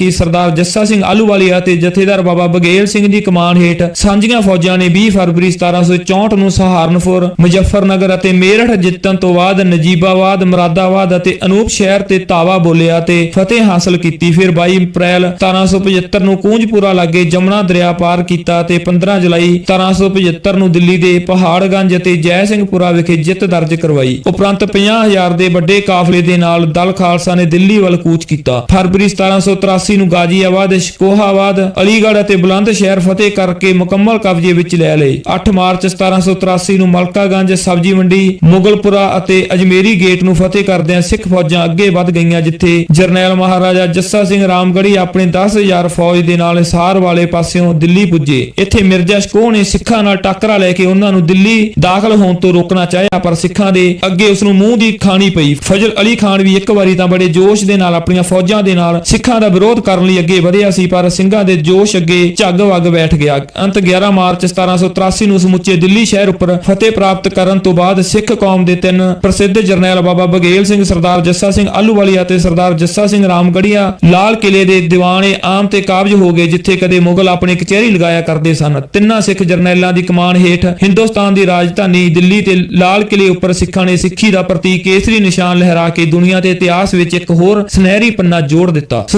ਕਿ ਸਰਦਾਰ ਜੱਸਾ ਸਿੰਘ ਆਲੂਵਾਲੀਆ ਤੇ ਜਥੇਦਾਰ ਬਾਬਾ ਬਗੇਲ ਸਿੰਘ ਦੀ ਕਮਾਨ ਹੇਠ ਸਾਂਝੀਆਂ ਫੌਜਾਂ ਨੇ 20 ਫਰਵਰੀ 1764 ਨੂੰ ਸਹਾਰਨਪੁਰ, ਮੁਜ਼ੱਫਰਨਗਰ ਅਤੇ ਮੇਰਠ ਜਿੱਤਣ ਤੋਂ ਬਾਅਦ ਨਜੀਬਾਬਾਦ, ਮਰਾਦਾਬਾਦ ਅਤੇ ਅਨੂਪ ਸ਼ਹਿਰ ਤੇ ਤਾਵਾ ਬੋਲਿਆ ਤੇ ਫਤਿਹ ਹਾਸਲ ਕੀਤੀ। ਫਿਰ 22 ਅਪ੍ਰੈਲ 1775 ਨੂੰ ਕੂੰਜਪੁਰਾ ਲਾਗੇ ਜਮਨਾ ਦਰਿਆ ਪਾਰ ਕੀਤਾ ਤੇ 15 ਜੁਲਾਈ 1775 ਨੂੰ ਦਿੱਲੀ ਦੇ ਪਹਾੜਗੰਜ ਅਤੇ ਜੈ ਸਿੰਘਪੁਰਾ ਵਿਖੇ ਜਿੱਤ ਦਰਜ ਕਰਵਾਈ। ਉਪਰੰਤ 50000 ਦੇ ਵੱਡੇ ਕਾਫਲੇ ਦੇ ਨਾਲ ਦਲ ਖਾਲਸਾ ਨੇ ਦਿੱਲੀ ਵੱਲ ਕੂਚ ਕੀਤਾ। ਫਰਵਰੀ 1783 ਨੂੰ ਗਾਜ਼ੀਆਬਾਦ, ਸ਼ਕੋਹਾਬਾਦ, ਅਲੀਗੜ੍ਹ ਅਤੇ ਬੁਲੰਦ ਸ਼ਹਿਰ ਫਤਿਹ ਕਰਕੇ ਮੁਕੰਮਲ ਕਬਜ਼ੇ ਵਿੱਚ ਲੈ ਲਏ। 8 ਮਾਰਚ 1783 ਨੂੰ ਮਲਕਾਗੰਜ ਸਬਜ਼ੀ ਮੰਡੀ, ਮੁਗਲਪੁਰਾ ਅਤੇ ਅਜਮੇਰੀ ਗੇਟ ਨੂੰ ਫਤਿਹ ਕਰਦਿਆਂ ਸਿੱਖ ਫੌਜਾਂ ਅੱਗੇ ਵੱਧ ਗਈਆਂ ਜਿੱਥੇ ਜਰਨੈਲ ਮਹਾਰਾਜਾ ਜੱਸਾ ਸਿੰਘ ਰਾਮਗੜ੍ਹੀ ਆਪਣੇ 10000 ਫੌਜ ਦੇ ਨਾਲ ਹਿਸਾਰ ਵਾਲੇ ਪਾਸਿਓਂ ਦਿੱਲੀ ਪੁੱਜੇ। ਇੱਥੇ ਮਿਰਜ਼ਾ ਸ਼ਕੋਹ ਨੇ ਸਿੱਖਾਂ ਨਾਲ ਟੱਕਰਾ ਲੈ ਕੇ ਉਹਨਾਂ ਨੂੰ ਦਿੱਲੀ ਦਾਖਲ ਹੋਣ ਤੋਂ ਰੋਕਣਾ ਚਾਹਿਆ, ਪਰ ਸਿੱਖਾਂ ਦੇ ਅੱਗੇ ਉਸ ਨੂੰ ਮੂੰਹ ਦੀ ਖਾਣੀ ਪਈ। ਫਜ਼ਲ ਅਲੀ ਖਾਨ ਵੀ ਇੱਕ ਵਾਰੀ ਤਾਂ ਬੜੇ ਜੋਸ਼ ਦੇ ਨਾਲ ਆਪਣੀਆਂ ਫੌਜਾਂ ਦੇ ਨਾਲ ਸਿੱਖਾਂ ਦਾ ਵਿਰੋਧ ਕਰਨ ਲਈ ਅੱਗੇ ਵਧਿਆ ਸੀ, ਪਰ ਸਿੰਘਾਂ ਦੇ ਜੋਸ਼ ਅੱਗੇ ਝੱਗ ਵੱਗ ਬੈਠ ਗਿਆ। ਅੰਤ 11 ਮਾਰਚ 1783 ਨੂੰ ਸਮੁੱਚੇ ਦਿੱਲੀ ਸ਼ਹਿਰ ਉੱਪਰ ਫਤਿਹ ਪ੍ਰਾਪਤ ਕਰਨ ਤੋਂ ਬਾਅਦ ਸਿੱਖ ਕੌਮ ਦੇ ਤਿੰਨ ਪ੍ਰਸਿੱਧ ਜਰਨੈਲ ਬਾਬਾ ਬਗੇਲ ਸਿੰਘ, ਸਰਦਾਰ ਜੱਸਾ ਸਿੰਘ ਆਲੂਵਾਲੀਆ ਤੇ ਸਰਦਾਰ ਜੱਸਾ ਸਿੰਘ ਰਾਮਗੜੀਆ ਲਾਲ ਕਿਲੇ ਦੇ ਦੀਵਾਨੇ ਆਮ ਤੇ ਕਾਬਜ ਹੋ ਗਏ, ਜਿੱਥੇ ਕਦੇ ਮੁਗਲ ਆਪਣੇ ਕਚਹਿਰੀ ਲਗਾਇਆ ਕਰਦੇ ਸਨ। ਤਿੰਨਾਂ ਸਿੱਖ ਜਰਨੈਲਾਂ ਦੀ ਕਮਾਨ ਹੇਠ ਹਿੰਦੁਸਤਾਨ ਦੀ ਰਾਜਧਾਨੀ ਦਿੱਲੀ ਤੇ ਲਾਲ ਕਿਲੇ ਉੱਪਰ ਸਿੱਖਾਂ ਨੇ ਸਿੱਖੀ ਦਾ ਪ੍ਰਤੀਕ ਕੇਸਰੀ ਨਿਸ਼ਾਨ ਲਹਿਰਾ ਕੇ ਦੁਨੀਆ ਦੇ ਇਤਿਹਾਸ ਵਿੱਚ ਇੱਕ ਹੋਰ ਸੁਨਹਿਰੀ ਪੰਨਾ ਜੋੜ ਦਿੱਤਾ।